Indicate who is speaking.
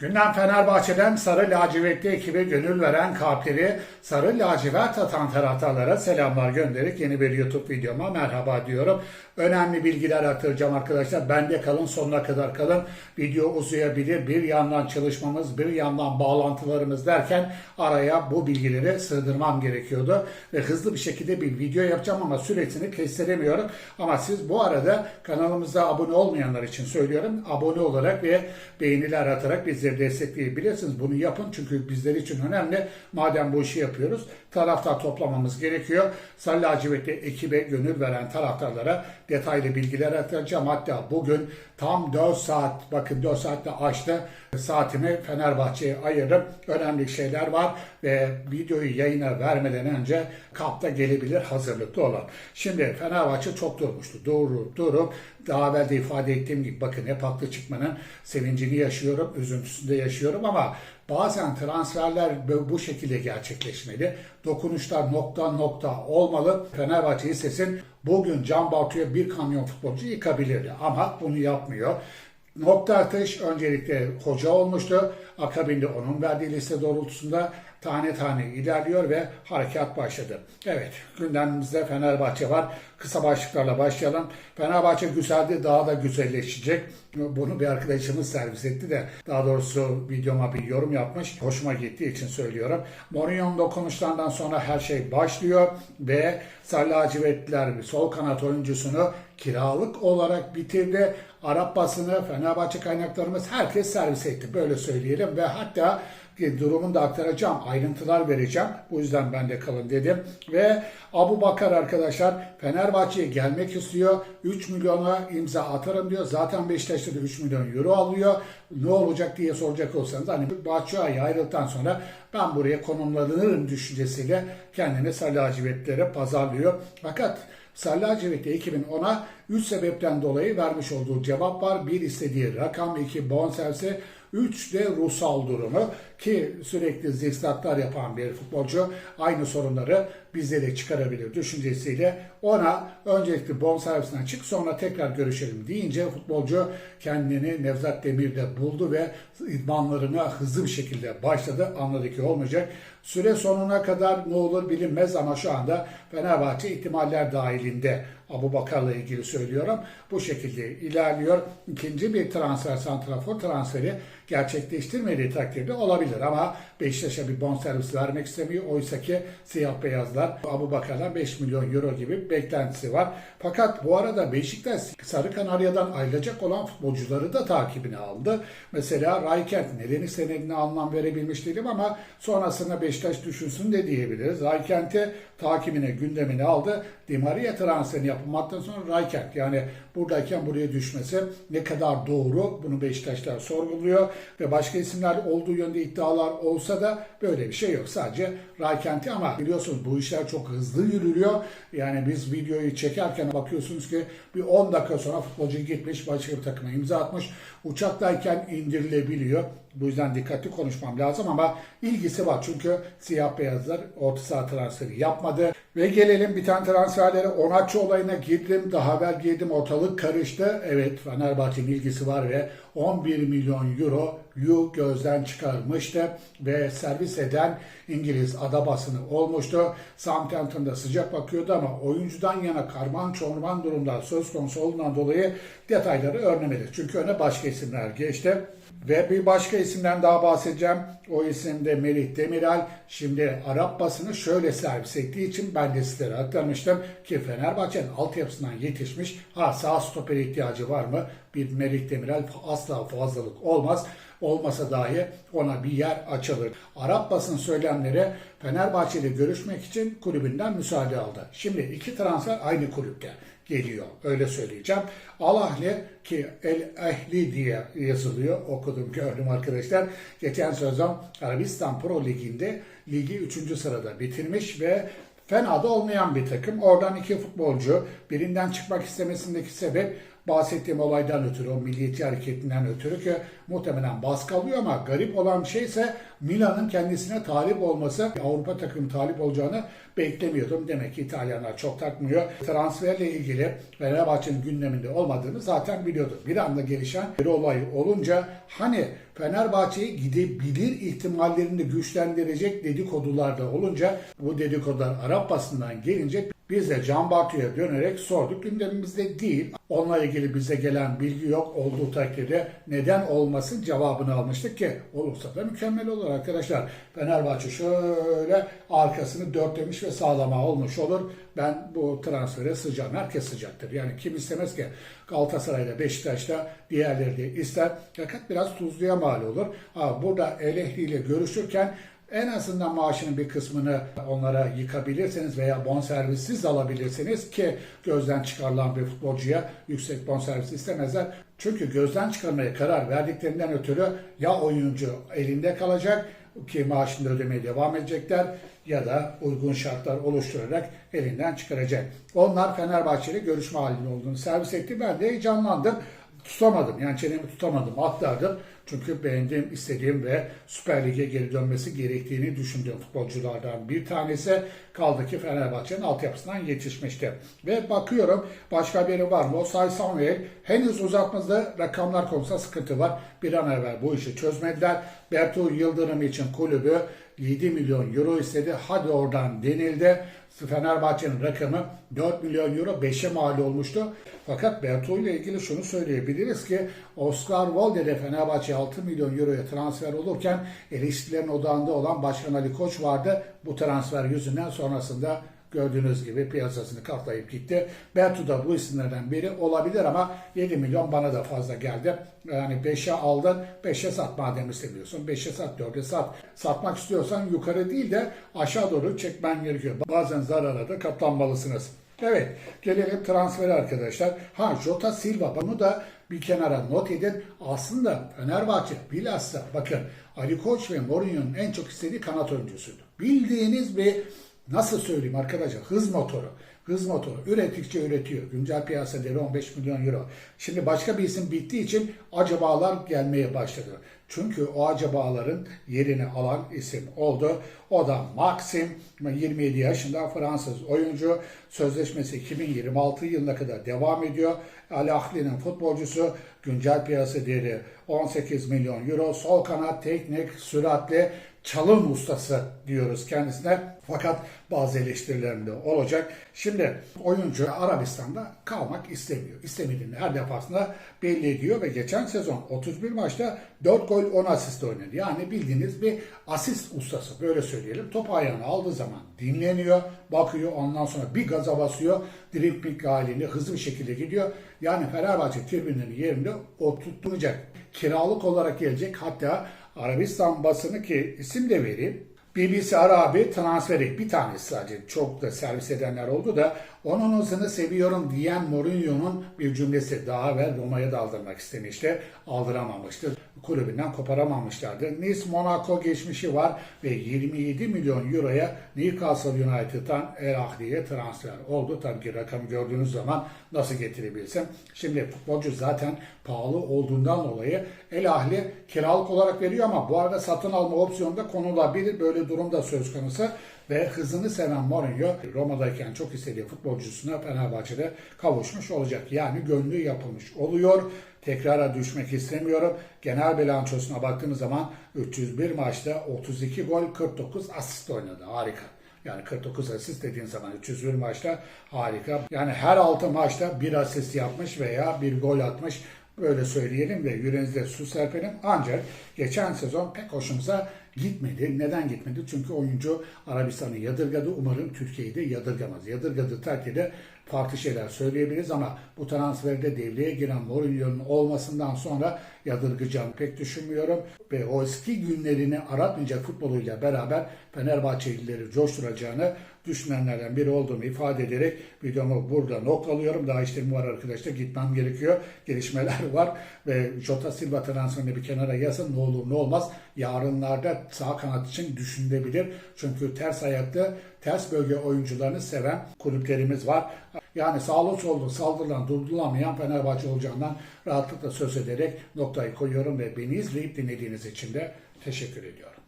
Speaker 1: Gündem Fenerbahçe'den Sarı Lacivertli ekibe gönül veren kalpleri Sarı Lacivert atan taraftarlara selamlar gönderip yeni bir YouTube videoma merhaba diyorum. Önemli bilgiler aktaracağım arkadaşlar. Bende kalın sonuna kadar kalın. Video uzayabilir. Bir yandan çalışmamız, bir yandan bağlantılarımız derken araya bu bilgileri sığdırmam gerekiyordu. Ve hızlı bir şekilde bir video yapacağım ama süresini kestiremiyorum. Ama siz bu arada kanalımıza abone olmayanlar için söylüyorum. Abone olarak ve beğeniler atarak bizleri destekleyebilirsiniz. Bunu yapın çünkü bizler için önemli. Madem bu işi yapıyoruz taraftar toplamamız gerekiyor. Sarı lacivertli ekibe gönül veren taraftarlara detaylı bilgiler aktaracağım. Hatta bugün tam 4 saat bakın 4 saatte açtı saatimi Fenerbahçe'ye ayırıp önemli şeyler var ve videoyu yayına vermeden önce kapta gelebilir hazırlıklı olan. Şimdi Fenerbahçe çok durmuştu. Durup durup daha evvel de ifade ettiğim gibi bakın hep haklı çıkmanın sevincini yaşıyorum, üzüntüsünü de yaşıyorum ama bazen transferler bu şekilde gerçekleşmeli. Dokunuşlar nokta nokta olmalı. Fenerbahçe hissesin bugün Can Bartu'ya bir kamyon futbolcu yıkabilirdi ama bunu yapmıyor. Nokta atış öncelikle hoca olmuştu. Akabinde onun verdiği liste doğrultusunda tane tane ilerliyor ve harekat başladı. Evet gündemimizde Fenerbahçe var. Kısa başlıklarla başlayalım. Fenerbahçe güzeldi daha da güzelleşecek. Bunu bir arkadaşımız servis etti de daha doğrusu videoma bir yorum yapmış. Hoşuma gittiği için söylüyorum. Mourinho'nun dokunuşlarından sonra her şey başlıyor ve Sarı lacivertliler sol kanat oyuncusunu kiralık olarak bitirdi. Arap basını, Fenerbahçe kaynaklarımız herkes servis etti. Böyle söyleyelim ve hatta durumunu da aktaracağım. Ayrıntılar vereceğim. Bu yüzden ben de kalın dedim. Ve Abu Bakar arkadaşlar Fenerbahçe'ye gelmek istiyor. 3 milyona imza atarım diyor. Zaten Beşiktaş'ta da 3 milyon euro alıyor. Ne olacak diye soracak olsanız hani Bahçıay'a ayrıldıktan sonra ben buraya konumlanırım düşüncesiyle kendini Sarı lacivertlere pazarlıyor. Fakat Sarı lacivertli ekibin ona 3 sebepten dolayı vermiş olduğu cevap var. Bir istediği rakam, iki bonservisi, 3 de ruhsal durumu ki sürekli zikzaklar yapan bir futbolcu. Aynı sorunları bizlere çıkarabilir düşüncesiyle ona öncelikle bonservisinden çık sonra tekrar görüşelim deyince futbolcu kendini Nevzat Demir'de buldu ve idmanlarına hızlı bir şekilde başladı. Anladı ki olmayacak. Süre sonuna kadar ne olur bilinmez ama şu anda Fenerbahçe ihtimaller dahilinde Abu Bakar'la ilgili söylüyorum. Bu şekilde ilerliyor. İkinci bir transfer, santrafor transferi gerçekleştirmediği takdirde olabilir ama Beşiktaş'a bir bonservis vermek istemiyor. Oysa ki siyah beyazlar Abu Bakar'dan 5 milyon euro gibi beklentisi var. Fakat bu arada Beşiktaş Sarı Kanarya'dan ayrılacak olan futbolcuları da takibine aldı. Mesela Raykent nedeni senedine anlam verebilmiş değilim ama sonrasında Beşiktaş düşünsün de diyebiliriz. Raykent'i takibine, gündemine aldı. Di Maria transferini yapılmaktan sonra Raykent yani buradayken buraya düşmesi ne kadar doğru bunu Beşiktaşlar sorguluyor ve başka isimler olduğu yönde iddialar olsa da böyle bir şey yok. Sadece Raykent'i ama biliyorsunuz bu işler çok hızlı yürüyor. Yani biz videoyu çekerken bakıyorsunuz ki bir 10 dakika sonra futbolcu gitmiş başka bir takıma imza atmış. Uçaktayken indirilebiliyor. Bu yüzden dikkatli konuşmam lazım ama ilgisi var. Çünkü siyah beyazlar orta saha transferi yapmadı. Ve gelelim biten transferlere. Onatçı olayına girdim. Daha evvel girdim. Ortalık karıştı. Evet Fenerbahçe'nin ilgisi var ve 11 milyon euro yu gözden çıkarmıştı ve servis eden İngiliz ada basını olmuştu. Southampton'da sıcak bakıyordu ama oyuncudan yana karman çorman durumlar söz konusu olduğundan dolayı detayları öğrenemedi. Çünkü öne başka isimler geçti. Ve bir başka isimden daha bahsedeceğim. O isim de Melih Demiral. Şimdi Arap basını şöyle servis ettiği için ben de sizlere aktarmıştım ki Fenerbahçe'nin altyapısından yetişmiş. Ha sağ stoper ihtiyacı var mı? Bir Melih Demiral asla fazlalık olmaz. Olmasa dahi ona bir yer açılır. Arap basın söylemleri Fenerbahçe ile görüşmek için kulübünden müsaade aldı. Şimdi iki transfer aynı kulüpte geliyor. Öyle söyleyeceğim. Al Ahli ki El Ehli diye yazılıyor. Okudum gördüm arkadaşlar. Geçen sezon Arabistan Pro Ligi'nde ligi 3. sırada bitirmiş ve fena da olmayan bir takım. Oradan iki futbolcu birinden çıkmak istemesindeki sebep bahsettiğim olaydan ötürü, o milliyetçi hareketinden ötürü ki muhtemelen baskı alıyor ama garip olan şey ise Milan'ın kendisine talip olması, Avrupa takımı talip olacağını beklemiyordum. Demek ki İtalyanlar çok takmıyor. Transferle ilgili Fenerbahçe'nin gündeminde olmadığını zaten biliyordum. Bir anda gelişen bir olay olunca hani Fenerbahçe'ye gidebilir ihtimallerini güçlendirecek dedikodular da olunca bu dedikodular Arap basından gelince biz de Can Bartu'ya dönerek sorduk. Gündemimizde değil. Onunla ilgili bize gelen bilgi yok. Olduğu takdirde neden olmasın cevabını almıştık ki olursa da mükemmel olur arkadaşlar. Fenerbahçe şöyle arkasını dörtlemiş ve sağlama olmuş olur. Ben bu transfere sıcağım. Herkes sıcaktır. Yani kim istemez ki Galatasaray'da, Beşiktaş'ta diğerleri de ister. Fakat biraz tuzluya mal olur. Ha, burada El Ehli ile görüşürken en azından maaşının bir kısmını onlara yıkabilirseniz veya bonservissiz alabilirsiniz ki gözden çıkarılan bir futbolcuya yüksek bonservis istemezler. Çünkü gözden çıkarmaya karar verdiklerinden ötürü ya oyuncu elinde kalacak ki maaşını ödemeye devam edecekler ya da uygun şartlar oluşturarak elinden çıkaracak. Onlar Fenerbahçe'yle görüşme halinde olduğunu servis etti. Ben de heyecanlandım tutamadım. Yani çenemi tutamadım, aktardım. Çünkü beğendiğim, istediğim ve Süper Lig'e geri dönmesi gerektiğini düşündüğüm futbolculardan bir tanesi. Kaldı ki Fenerbahçe'nin altyapısından yetişmişti. Ve bakıyorum başka biri var mı? O Say Samuel henüz uzatmada rakamlar konusunda sıkıntı var. Bir an evvel bu işi çözmediler. Bertu Yıldırım için kulübü 7 milyon euro istedi. Hadi oradan denildi. Fenerbahçe'nin rakamı 4 milyon euro 5'e mal olmuştu. Fakat Berto ile ilgili şunu söyleyebiliriz ki Oscar Walde de Fenerbahçe 6 milyon euroya transfer olurken eleştirilerin odağında olan Başkan Ali Koç vardı. Bu transfer yüzünden sonrasında gördüğünüz gibi piyasasını katlayıp gitti. Bertu da bu isimlerden biri olabilir ama 7 milyon bana da fazla geldi. Yani 5'e aldın, 5'e sat madem istemiyorsun. 5'e sat, 4'e sat. Satmak istiyorsan yukarı değil de aşağı doğru çekmen gerekiyor. Bazen zarara da katlanmalısınız. Evet, gelelim transferi arkadaşlar. Ha, Jota Silva, bunu da bir kenara not edin. Aslında Fenerbahçe bilhassa bakın Ali Koç ve Mourinho'nun en çok istediği kanat oyuncusuydu. Bildiğiniz bir nasıl söyleyeyim arkadaşlar hız motoru. Hız motoru ürettikçe üretiyor. Güncel piyasa değeri 15 milyon euro. Şimdi başka bir isim bittiği için acabalar gelmeye başladı. Çünkü o acabaların yerini alan isim oldu. O da Maxim, 27 yaşında Fransız oyuncu. Sözleşmesi 2026 yılına kadar devam ediyor. Al Ahli'nin futbolcusu. Güncel piyasa değeri 18 milyon euro. Sol kanat, teknik, süratli, çalım ustası diyoruz kendisine. Fakat bazı eleştirilerinde olacak. Şimdi oyuncu Arabistan'da kalmak istemiyor. İstemediğini her defasında belli ediyor ve geçen sezon 31 maçta 4 gol 10 asist oynadı. Yani bildiğiniz bir asist ustası böyle söyleyelim. Top ayağını aldığı zaman dinleniyor, bakıyor ondan sonra bir gaza basıyor. Dribbling halinde hızlı bir şekilde gidiyor. Yani Fenerbahçe tribünlerinin yerinde oturtulacak. Kiralık olarak gelecek hatta Arabistan basını ki isim de vereyim. BBC Arabi transferi bir tanesi sadece çok da servis edenler oldu da onun hızını seviyorum diyen Mourinho'nun bir cümlesi daha evvel Roma'ya da aldırmak istemişti. Aldıramamıştı. Kulübünden koparamamışlardı. Nice Monaco geçmişi var ve 27 milyon euroya Newcastle United'dan El Ahli'ye transfer oldu. Tabii ki rakamı gördüğünüz zaman nasıl getirebilsem. Şimdi futbolcu zaten pahalı olduğundan dolayı El Ahli kiralık olarak veriyor ama bu arada satın alma opsiyonu da konulabilir. Böyle durumda söz konusu ve hızını seven Mourinho Roma'dayken çok istediği futbolcusuna Fenerbahçe'de kavuşmuş olacak. Yani gönlü yapılmış oluyor. Tekrara düşmek istemiyorum. Genel bilançosuna baktığımız zaman 301 maçta 32 gol 49 asist oynadı. Harika. Yani 49 asist dediğin zaman 301 maçta harika. Yani her 6 maçta bir asist yapmış veya bir gol atmış. Böyle söyleyelim ve yüreğinizde su serpelim. Ancak geçen sezon pek hoşumuza gitmedi. Neden gitmedi? Çünkü oyuncu Arabistan'ı yadırgadı. Umarım Türkiye'yi de yadırgamaz. Yadırgadı takdirde farklı şeyler söyleyebiliriz ama bu transferde devreye giren Mourinho'nun olmasından sonra yadırgayacağını pek düşünmüyorum. Ve o eski günlerini aratmayacak futboluyla beraber Fenerbahçelileri coşturacağını düşünenlerden biri olduğumu ifade ederek videomu burada noktalıyorum. Daha işlerim var arkadaşlar. Gitmem gerekiyor. Gelişmeler var. Ve Jota Silva transferini bir kenara yazın. Ne olur ne olmaz. Yarınlarda sağ kanat için düşünülebilir. Çünkü ters ayaklı, ters bölge oyuncularını seven kulüplerimiz var. Yani sağlı sollu saldırılan, durdurulamayan Fenerbahçe olacağından rahatlıkla söz ederek noktayı koyuyorum ve beni izleyip dinlediğiniz için de teşekkür ediyorum.